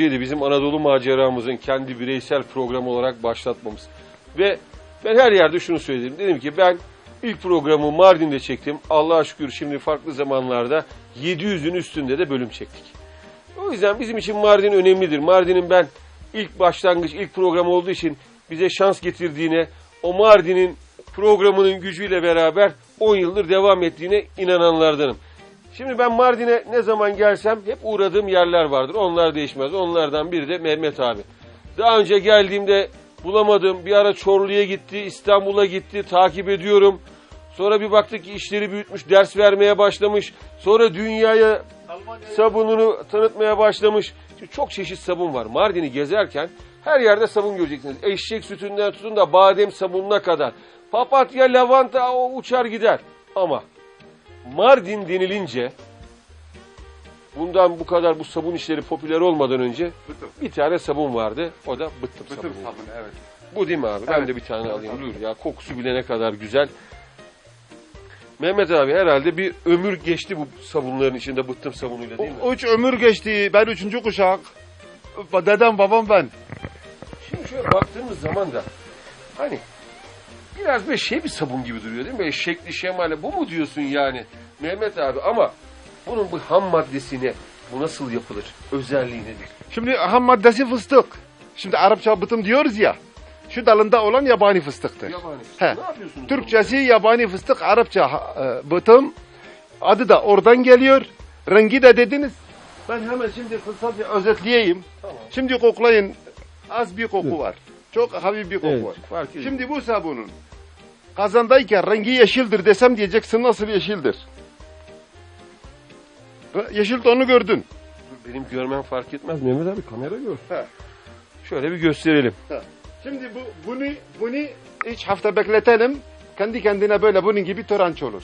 önceydi bizim Anadolu maceramızın kendi bireysel program olarak başlatmamız. Ve ben her yerde şunu söyledim. Dedim ki ben ilk programı Mardin'de çektim. Allah'a şükür şimdi farklı zamanlarda 700'ün üstünde de bölüm çektik. O yüzden bizim için Mardin önemlidir. Mardin'in ben ilk başlangıç, ilk program olduğu için bize şans getirdiğine, o Mardin'in programının gücüyle beraber 10 yıldır devam ettiğine inananlardanım. Şimdi ben Mardin'e ne zaman gelsem hep uğradığım yerler vardır. Onlar değişmez. Onlardan biri de Mehmet abi. Daha önce geldiğimde bulamadım. Bir ara Çorlu'ya gitti, İstanbul'a gitti. Takip ediyorum. Sonra bir baktık ki işleri büyütmüş, ders vermeye başlamış. Sonra dünyaya sabununu tanıtmaya başlamış. Şimdi çok çeşit sabun var. Mardin'i gezerken her yerde sabun göreceksiniz. Eşek sütünden tutun da badem sabununa kadar. Papatya, lavanta o uçar gider. Ama Mardin denilince bundan bu kadar bu sabun işleri popüler olmadan önce Bıtım. bir tane sabun vardı. O da bıttım, Bıtım sabunu. sabunu evet. Bu değil mi abi? Ben Evet. de bir tane Evet, alayım. Dur ya kokusu bile ne kadar güzel. Mehmet abi herhalde bir ömür geçti bu sabunların içinde bıttım sabunuyla değil mi? O, üç ömür geçti. Ben üçüncü kuşak. Dedem babam ben. Şimdi şöyle baktığımız zaman da hani biraz böyle şey bir sabun gibi duruyor değil mi? Böyle şekli şemali bu mu diyorsun yani Mehmet abi ama bunun bu ham maddesi ne? Bu nasıl yapılır? Özelliği nedir? Şimdi ham maddesi fıstık. Şimdi Arapça bıtım diyoruz ya. Şu dalında olan yabani fıstıktır. Yabani. He. Ne yapıyorsunuz? Türkçesi yabani fıstık, Arapça e, bıtım. Adı da oradan geliyor. Rengi de dediniz. Ben hemen şimdi kısaca özetleyeyim. Tamam. Şimdi koklayın. Az bir koku var. Çok hafif bir koku Evet, var. fark ediyor. Şimdi bu sabunun kazandayken rengi yeşildir desem diyeceksin nasıl yeşildir? Yeşil tonu gördün. Benim görmem fark etmez Mehmet abi kamera gör. He. Şöyle bir gösterelim. Şimdi bu bunu bunu üç hafta bekletelim. Kendi kendine böyle bunun gibi törenç olur.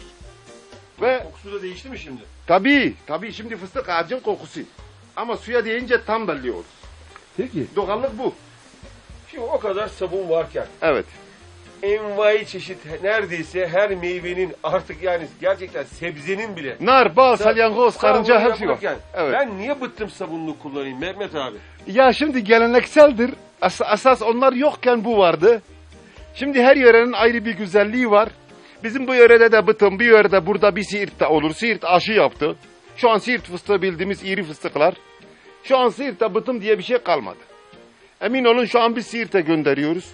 Ve Kokusu da değişti mi şimdi? tabii tabii şimdi fıstık ağacın kokusu. Ama suya deyince tam belli olur. Peki. Doğallık bu. Şimdi o kadar sabun varken Evet. Envai çeşit neredeyse her meyvenin artık yani gerçekten sebzenin bile Nar, bal, salyangoz, karınca sabunu hepsi var. yaparken Evet. Ben niye bıttım sabununu kullanayım Mehmet abi? Ya şimdi gelenekseldir. As- asas onlar yokken bu vardı. Şimdi her yörenin ayrı bir güzelliği var. Bizim bu yörede de bıtım, bir yörede burada bir Siirt'te olur. Siirt aşı yaptı. Şu an Siirt fıstığı bildiğimiz iri fıstıklar. Şu an Siirt'te bıtım diye bir şey kalmadı. Emin olun şu an biz Siirt'e gönderiyoruz.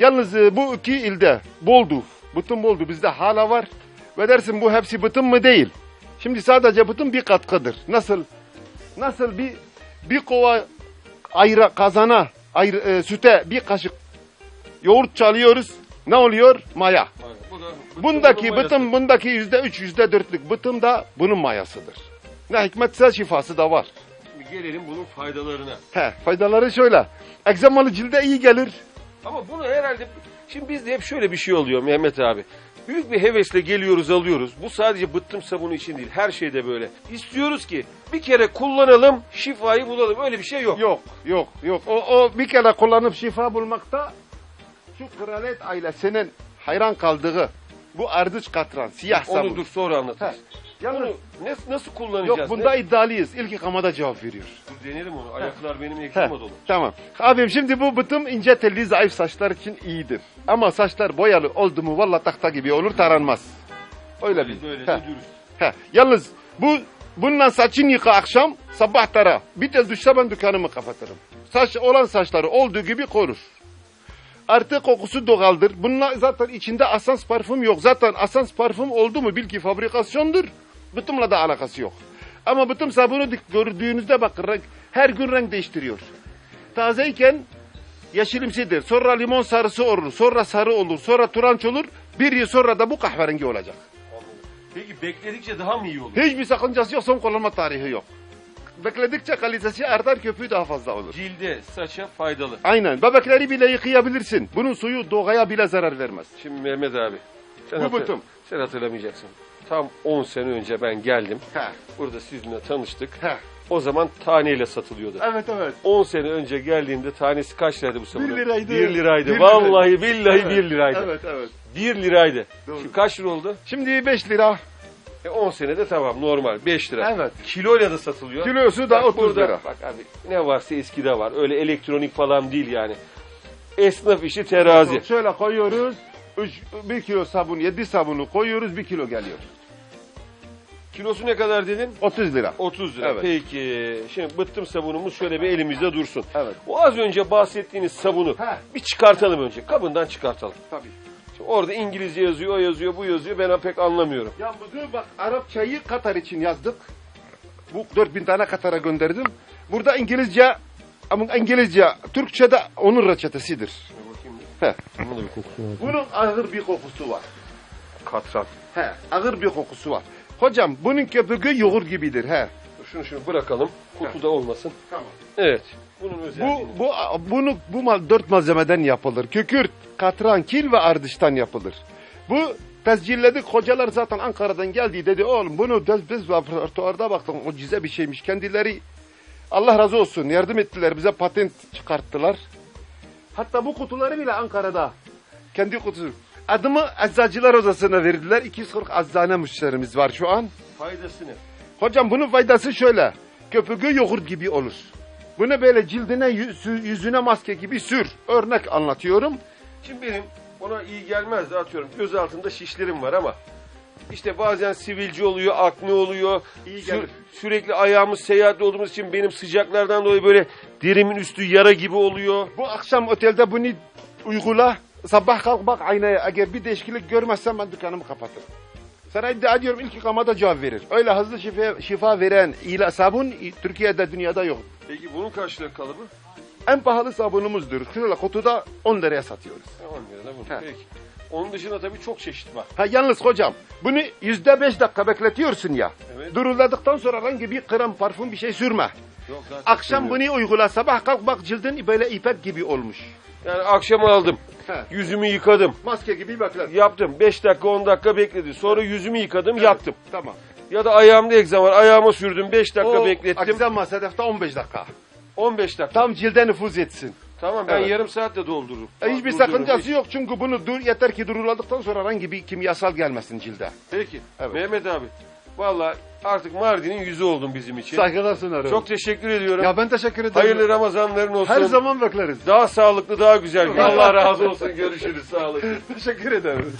Yalnız e, bu iki ilde Boldu, bıtım Boldu bizde hala var. Ve dersin bu hepsi bıtım mı değil. Şimdi sadece bıtım bir katkıdır. Nasıl? Nasıl bir bir kova ayra kazana ayr, e, süte bir kaşık yoğurt çalıyoruz. Ne oluyor? Maya. Bundaki bıtım bundaki yüzde üç yüzde dörtlük bıtım da bunun mayasıdır. Ne hikmetse şifası da var. Şimdi gelelim bunun faydalarına. He, faydaları şöyle. Egzamalı cilde iyi gelir. Ama bunu herhalde şimdi bizde hep şöyle bir şey oluyor Mehmet abi. Büyük bir hevesle geliyoruz alıyoruz. Bu sadece bıttım sabunu için değil. Her şeyde böyle. İstiyoruz ki bir kere kullanalım, şifayı bulalım. Öyle bir şey yok. Yok, yok, yok. O, o bir kere kullanıp şifa bulmakta şu kraliyet ailesinin hayran kaldığı bu ardıç katran, siyah sabun. Onu dur sonra anlatırız. Yalnız Bunu ne, nasıl kullanacağız? yok bunda Ne? iddialıyız. İlk yıkamada cevap veriyor. Dur denerim onu. Ayaklar benim He, ekşime dolu. tamam. Abim şimdi bu bıtım ince telli zayıf saçlar için iyidir. Ama saçlar boyalı oldu mu valla tahta gibi olur taranmaz. Öyle bil. Böyle de dürüst. he. Yalnız bu bununla saçını yıka akşam sabah tara. Bir tel düşse ben dükkanımı kapatırım. Saç olan saçları olduğu gibi korur. Artı kokusu doğaldır. Bununla zaten içinde asans parfüm yok. Zaten asans parfüm oldu mu bil ki fabrikasyondur. Bıtımla da alakası yok. Ama bıtım sabunu gördüğünüzde renk, her gün renk değiştiriyor. Tazeyken yeşilimsidir. Sonra limon sarısı olur. Sonra sarı olur. Sonra turanç olur. Bir yıl sonra da bu kahverengi olacak. Peki bekledikçe daha mı iyi olur? Hiçbir sakıncası yok. Son kullanma tarihi yok. Bekledikçe kalitesi artar köpüğü daha fazla olur. Cilde, saça faydalı. Aynen. Bebekleri bile yıkayabilirsin. Bunun suyu doğaya bile zarar vermez. Şimdi Mehmet abi. Sen, Bu hatır- bıtım. sen hatırlamayacaksın. Tam 10 sene önce ben geldim. He. Burada sizinle tanıştık. He. O zaman taneyle satılıyordu. Evet evet. 10 sene önce geldiğimde tanesi kaç liraydı bu sabunun? Bir liraydı. 1 liraydı. Bir Vallahi billahi Evet. 1 liraydı. Evet evet. 1 liraydı. Doğru. Şimdi kaç lira oldu? Şimdi 5 lira. E 10 senede tamam normal 5 lira. Evet. Kiloyla da satılıyor. Kilosu da Bak 30 burada, lira. Bak abi ne varsa eskide var. Öyle elektronik falan değil yani. Esnaf işi terazi. Şöyle koyuyoruz. 3 1 kilo sabun, 7 sabunu koyuyoruz, 1 kilo geliyor. Kilosu ne kadar dedin? 30 lira. 30 lira. Evet. Peki. Şimdi bıttım sabunumuz şöyle bir elimizde dursun. Evet. O az önce bahsettiğiniz sabunu Heh. bir çıkartalım önce. Kabından çıkartalım. Tabii. Şimdi orada İngilizce yazıyor, o yazıyor, bu yazıyor. Ben pek anlamıyorum. Ya bunu bak Arapçayı Katar için yazdık. Bu 4000 tane Katar'a gönderdim. Burada İngilizce ama İngilizce, Türkçe de onun reçetesidir. He. Bunun ağır bir kokusu var. Katran. He, ağır bir kokusu var. Hocam bunun köpüğü yoğurt gibidir. He. Şunu şunu bırakalım. Koku da olmasın. Tamam. Evet. Bunun. Bu bu bunu bu mal dört malzemeden yapılır. Kükürt, katran, kil ve ardıştan yapılır. Bu tescilledik hocalar zaten Ankara'dan geldi dedi oğlum bunu biz, biz laboratuvarda baktık mucize bir şeymiş. Kendileri Allah razı olsun yardım ettiler bize patent çıkarttılar. Hatta bu kutuları bile Ankara'da kendi kutusu. Adımı eczacılar odasına verdiler. 240 eczane müşterimiz var şu an. Faydası ne? Hocam bunun faydası şöyle. Köpüğü yoğurt gibi olur. Bunu böyle cildine, yüzü- yüzüne maske gibi sür. Örnek anlatıyorum. Şimdi benim ona iyi gelmez de atıyorum. Göz altında şişlerim var ama işte bazen sivilce oluyor, akne oluyor. İyi Sü- gelir. sürekli ayağımız seyahatte olduğumuz için benim sıcaklardan dolayı böyle derimin üstü yara gibi oluyor. Bu akşam otelde bunu uygula. Sabah kalk bak aynaya. Eğer bir değişiklik görmezsen ben dükkanımı kapatırım. Sana iddia ediyorum ilk yıkamada cevap verir. Öyle hızlı şifa, şifa veren ila sabun Türkiye'de dünyada yok. Peki bunun karşılığı kalıbı? En pahalı sabunumuzdur. Şöyle kutuda 10 liraya satıyoruz. E, 10 lira bu. Ha. Peki. Onun dışında tabii çok çeşit var. Ha yalnız hocam bunu yüzde beş dakika bekletiyorsun ya. Evet. Duruladıktan sonra herhangi bir krem parfüm bir şey sürme. Yok, Akşam bunu uygula sabah kalk bak cildin böyle ipek gibi olmuş. Yani akşam aldım. He. Yüzümü yıkadım. Maske gibi beklet. Yaptım. 5 dakika 10 dakika bekledi. Sonra yüzümü yıkadım yattım. Tamam. Ya da ayağımda egzama var. Ayağıma sürdüm. 5 dakika O beklettim. Akzama sedefte 15 dakika. 15 dakika. Tam cilde nüfuz etsin. Tamam ben Evet. yarım saatte doldururum. E, hiçbir sakıncası yok çünkü bunu dur yeter ki duruladıktan sonra herhangi bir kimyasal gelmesin cilde. Peki. Evet. Mehmet abi. Valla artık Mardin'in yüzü oldun bizim için. Saygılar sunarım. Çok teşekkür ediyorum. ya ben teşekkür ederim. Hayırlı Ramazanların olsun. Her zaman bekleriz. Daha sağlıklı, daha güzel. Allah razı olsun. Görüşürüz. Sağlıklı. teşekkür ederim.